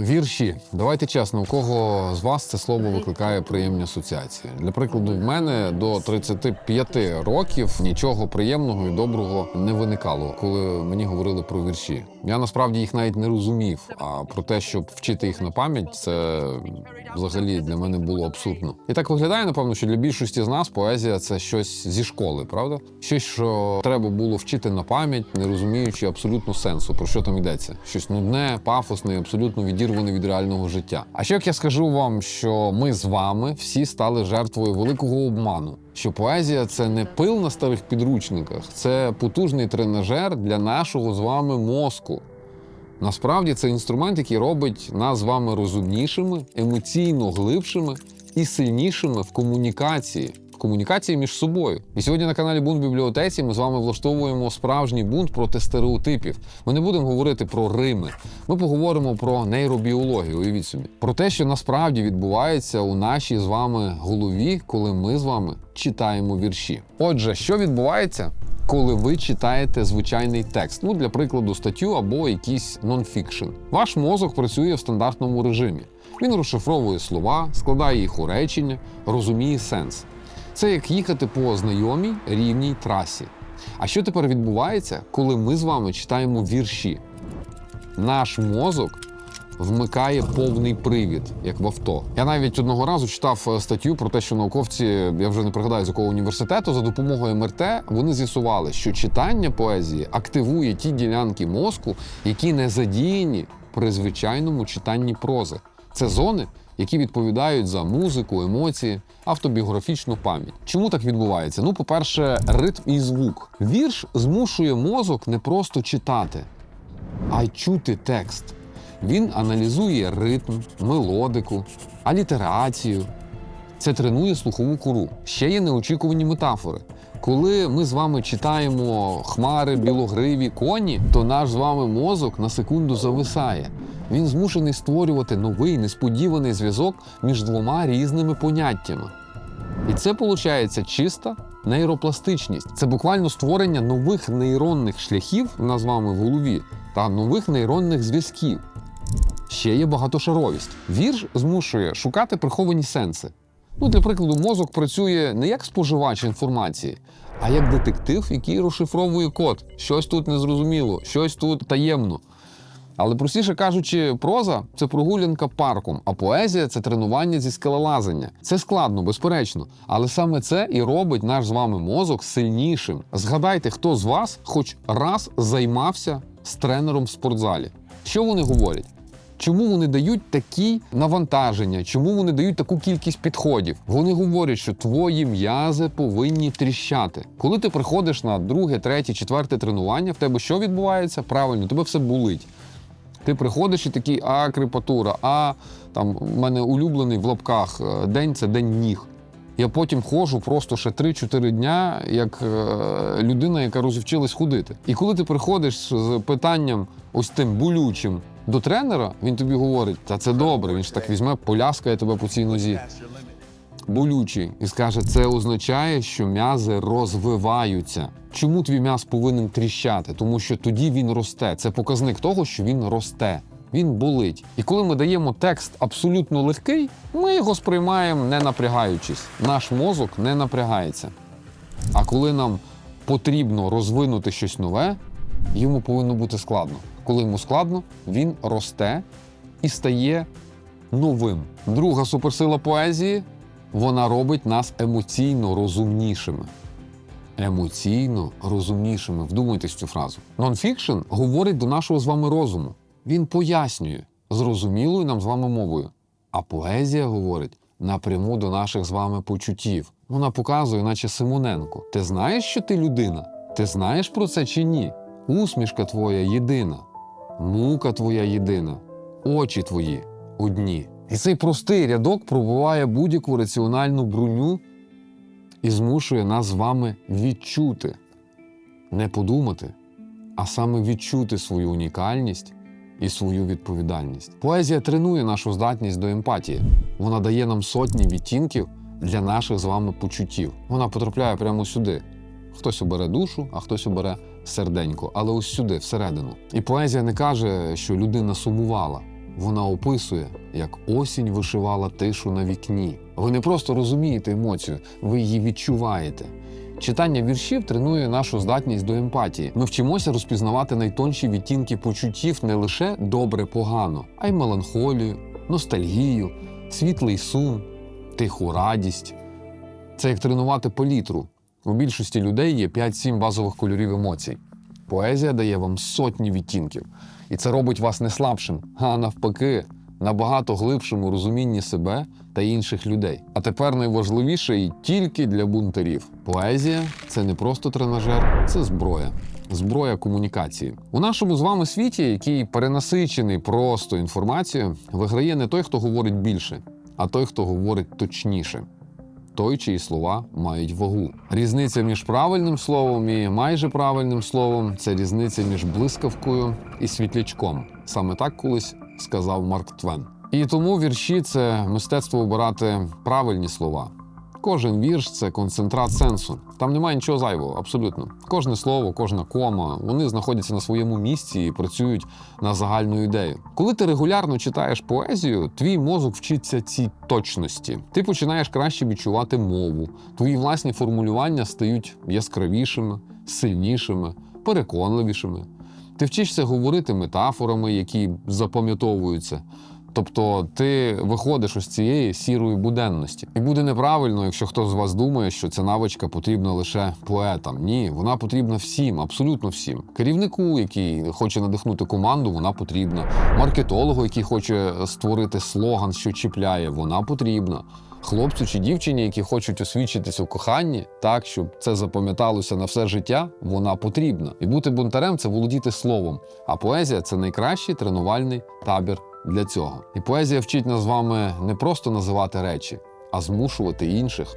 Вірші, давайте чесно, у кого з вас це слово викликає приємні асоціації. Для прикладу, в мене до 35 років нічого приємного і доброго не виникало, коли мені говорили про вірші. Я насправді їх навіть не розумів. А про те, щоб вчити їх на пам'ять, це взагалі для мене було абсурдно. І так виглядає, напевно, що для більшості з нас поезія це щось зі школи, правда? Щось, що треба було вчити на пам'ять, не розуміючи абсолютно сенсу, про що там йдеться. Щось нудне, пафосне, абсолютно відірване від реального життя. А що як я скажу вам, що ми з вами всі стали жертвою великого обману? Що поезія це не пил на старих підручниках, це потужний тренажер для нашого з вами мозку. Насправді це інструмент, який робить нас з вами розумнішими, емоційно глибшими і сильнішими в комунікації. Комунікації між собою. І сьогодні на каналі Бунт бібліотеці ми з вами влаштовуємо справжній бунт проти стереотипів. Ми не будемо говорити про Рими. Ми поговоримо про нейробіологію. Уявіть собі, про те, що насправді відбувається у нашій з вами голові, коли ми з вами читаємо вірші. Отже, що відбувається? коли ви читаєте звичайний текст, ну для прикладу, статтю або якийсь нонфікшн. Ваш мозок працює в стандартному режимі. Він розшифровує слова, складає їх у речення, розуміє сенс. Це як їхати по знайомій рівній трасі. А що тепер відбувається, коли ми з вами читаємо вірші? Наш мозок вмикає повний привід, як в авто. Я навіть одного разу читав е, статтю про те, що науковці, я вже не пригадаю з якого університету, за допомогою МРТ вони з'ясували, що читання поезії активує ті ділянки мозку, які не задіяні при звичайному читанні прози. Це зони, які відповідають за музику, емоції, автобіографічну пам'ять. Чому так відбувається? Ну, по-перше, ритм і звук. Вірш змушує мозок не просто читати, а й чути текст. Він аналізує ритм, мелодику, алітерацію. Це тренує слухову кору. Ще є неочікувані метафори. Коли ми з вами читаємо хмари, білогриві, коні, то наш з вами мозок на секунду зависає. Він змушений створювати новий несподіваний зв'язок між двома різними поняттями. І це виходить чиста нейропластичність. Це буквально створення нових нейронних шляхів нас з вами в голові та нових нейронних зв'язків. Ще є багатошаровість. Вірш змушує шукати приховані сенси. Ну, для прикладу, мозок працює не як споживач інформації, а як детектив, який розшифровує код. Щось тут незрозуміло, щось тут таємно. Але простіше кажучи, проза це прогулянка парком, а поезія це тренування зі скелелазання. Це складно, безперечно, але саме це і робить наш з вами мозок сильнішим. Згадайте, хто з вас хоч раз займався з тренером в спортзалі. Що вони говорять? Чому вони дають такі навантаження? Чому вони дають таку кількість підходів? Вони говорять, що твої м'язи повинні тріщати. Коли ти приходиш на друге, третє, четверте тренування, в тебе що відбувається? Правильно, тебе все болить. Ти приходиш і такий, а крепатура, а там в мене улюблений в лапках е, день це день ніг. Я потім ходжу просто ще 3-4 дня, як е, людина, яка розівчилась ходити. І коли ти приходиш з питанням ось тим болючим до тренера, він тобі говорить: та це добре, він ж так візьме, поляскає тебе по цій нозі. Болючий і скаже, це означає, що м'язи розвиваються. Чому твій м'яз повинен тріщати? Тому що тоді він росте. Це показник того, що він росте. Він болить. І коли ми даємо текст абсолютно легкий, ми його сприймаємо не напрягаючись. Наш мозок не напрягається. А коли нам потрібно розвинути щось нове, йому повинно бути складно. Коли йому складно, він росте і стає новим. Друга суперсила поезії вона робить нас емоційно розумнішими. Емоційно розумнішими. Вдумайтесь цю фразу. Нонфікшн говорить до нашого з вами розуму. Він пояснює зрозумілою нам з вами мовою. А поезія говорить напряму до наших з вами почуттів. Вона показує, наче Симоненко. Ти знаєш, що ти людина? Ти знаєш про це чи ні? Усмішка твоя єдина, мука твоя єдина, очі твої одні. І цей простий рядок пробиває будь-яку раціональну броню і змушує нас з вами відчути, не подумати, а саме відчути свою унікальність і свою відповідальність. Поезія тренує нашу здатність до емпатії. Вона дає нам сотні відтінків для наших з вами почуттів. Вона потрапляє прямо сюди. Хтось обере душу, а хтось обере серденько, але ось сюди, всередину. І поезія не каже, що людина сумувала. Вона описує, як осінь вишивала тишу на вікні. Ви не просто розумієте емоцію, ви її відчуваєте. Читання віршів тренує нашу здатність до емпатії. Ми вчимося розпізнавати найтонші відтінки почуттів не лише добре-погано, а й меланхолію, ностальгію, світлий сум, тиху радість. Це як тренувати палітру. У більшості людей є 5-7 базових кольорів емоцій. Поезія дає вам сотні відтінків, і це робить вас не слабшим, а навпаки, набагато глибшим у розумінні себе та інших людей. А тепер найважливіше і тільки для бунтарів. Поезія це не просто тренажер, це зброя. Зброя комунікації у нашому з вами світі, який перенасичений просто інформацією, виграє не той, хто говорить більше, а той, хто говорить точніше той, чиї слова мають вагу. Різниця між правильним словом і майже правильним словом це різниця між блискавкою і світлячком. Саме так колись сказав Марк Твен. І тому вірші це мистецтво обирати правильні слова. Кожен вірш це концентрат сенсу. Там немає нічого зайвого, абсолютно. Кожне слово, кожна кома, вони знаходяться на своєму місці і працюють на загальну ідею. Коли ти регулярно читаєш поезію, твій мозок вчиться цій точності. Ти починаєш краще відчувати мову. Твої власні формулювання стають яскравішими, сильнішими, переконливішими. Ти вчишся говорити метафорами, які запам'ятовуються. Тобто ти виходиш із цієї сірої буденності, і буде неправильно, якщо хтось з вас думає, що ця навичка потрібна лише поетам. Ні, вона потрібна всім, абсолютно всім. Керівнику, який хоче надихнути команду, вона потрібна. Маркетологу, який хоче створити слоган, що чіпляє, вона потрібна. Хлопцю чи дівчині, які хочуть освідчитися у коханні, так щоб це запам'яталося на все життя, вона потрібна. І бути бунтарем це володіти словом. А поезія це найкращий тренувальний табір для цього. І поезія вчить нас з вами не просто називати речі, а змушувати інших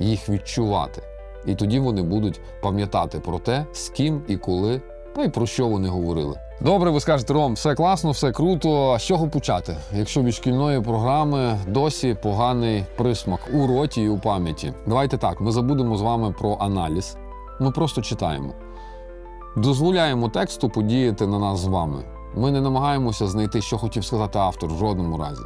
їх відчувати. І тоді вони будуть пам'ятати про те, з ким і коли, та й про що вони говорили. Добре, ви скажете, Ром, все класно, все круто. А з чого почати? Якщо від шкільної програми досі поганий присмак у роті і у пам'яті. Давайте так, ми забудемо з вами про аналіз. Ми просто читаємо. Дозволяємо тексту подіяти на нас з вами. Ми не намагаємося знайти, що хотів сказати автор в жодному разі.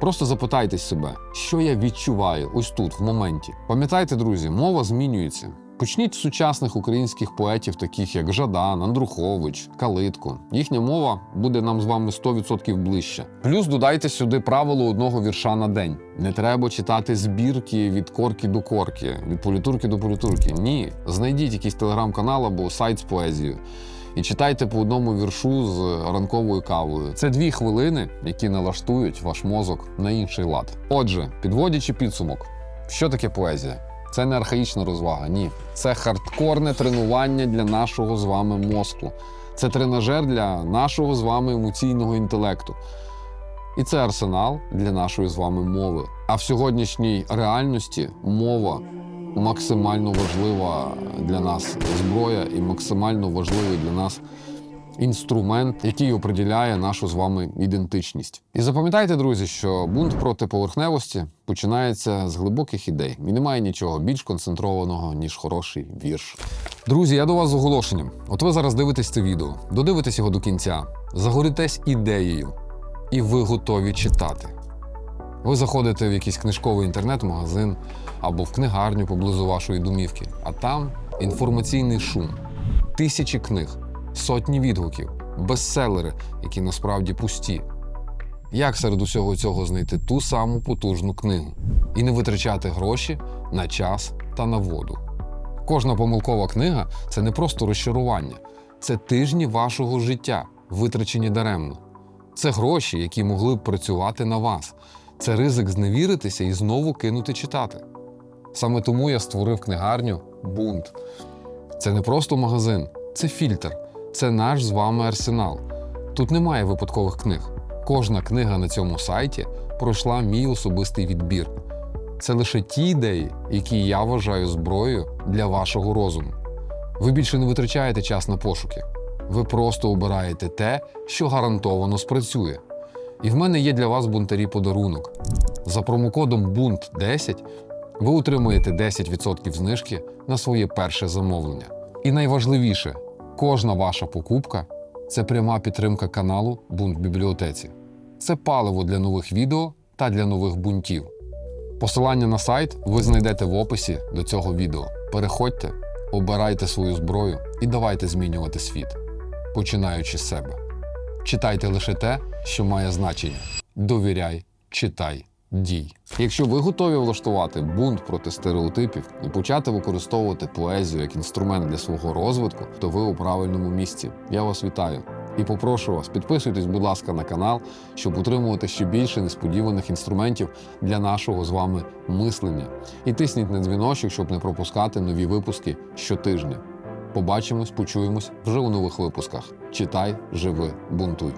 Просто запитайте себе, що я відчуваю ось тут, в моменті. Пам'ятайте, друзі, мова змінюється. Почніть з сучасних українських поетів, таких як Жадан, Андрухович, Калитко. Їхня мова буде нам з вами 100% ближче. Плюс додайте сюди правило одного вірша на день. Не треба читати збірки від корки до корки, від політурки до політурки. Ні, знайдіть якийсь телеграм-канал або сайт з поезією. І читайте по одному віршу з ранковою кавою. Це дві хвилини, які налаштують ваш мозок на інший лад. Отже, підводячи підсумок, що таке поезія? Це не архаїчна розвага, ні. Це хардкорне тренування для нашого з вами мозку. Це тренажер для нашого з вами емоційного інтелекту. І це арсенал для нашої з вами мови. А в сьогоднішній реальності мова максимально важлива для нас зброя і максимально важливий для нас інструмент, який определяє нашу з вами ідентичність. І запам'ятайте, друзі, що бунт проти поверхневості починається з глибоких ідей, і немає нічого більш концентрованого ніж хороший вірш. Друзі, я до вас з оголошенням. От ви зараз дивитесь це відео, додивитесь його до кінця, загоритесь ідеєю, і ви готові читати. Ви заходите в якийсь книжковий інтернет-магазин або в книгарню поблизу вашої домівки, а там інформаційний шум, тисячі книг, сотні відгуків, бестселери, які насправді пусті. Як серед усього цього знайти ту саму потужну книгу і не витрачати гроші на час та на воду? Кожна помилкова книга це не просто розчарування, це тижні вашого життя, витрачені даремно. Це гроші, які могли б працювати на вас. Це ризик зневіритися і знову кинути читати. Саме тому я створив книгарню Бунт. Це не просто магазин, це фільтр, це наш з вами арсенал. Тут немає випадкових книг. Кожна книга на цьому сайті пройшла мій особистий відбір. Це лише ті ідеї, які я вважаю зброєю для вашого розуму. Ви більше не витрачаєте час на пошуки. Ви просто обираєте те, що гарантовано спрацює. І в мене є для вас бунтарі подарунок. За промокодом бунт 10 ви отримуєте 10% знижки на своє перше замовлення. І найважливіше, кожна ваша покупка це пряма підтримка каналу Бунт бібліотеці. це паливо для нових відео та для нових бунтів. Посилання на сайт ви знайдете в описі до цього відео. Переходьте, обирайте свою зброю і давайте змінювати світ, починаючи з себе. Читайте лише те, що має значення. Довіряй, читай, дій. Якщо ви готові влаштувати бунт проти стереотипів і почати використовувати поезію як інструмент для свого розвитку, то ви у правильному місці. Я вас вітаю. І попрошу вас, підписуйтесь, будь ласка, на канал, щоб отримувати ще більше несподіваних інструментів для нашого з вами мислення. І тисніть на дзвіночок, щоб не пропускати нові випуски щотижня. Побачимось, почуємось вже у нових випусках. Читай, живи, бунтуй.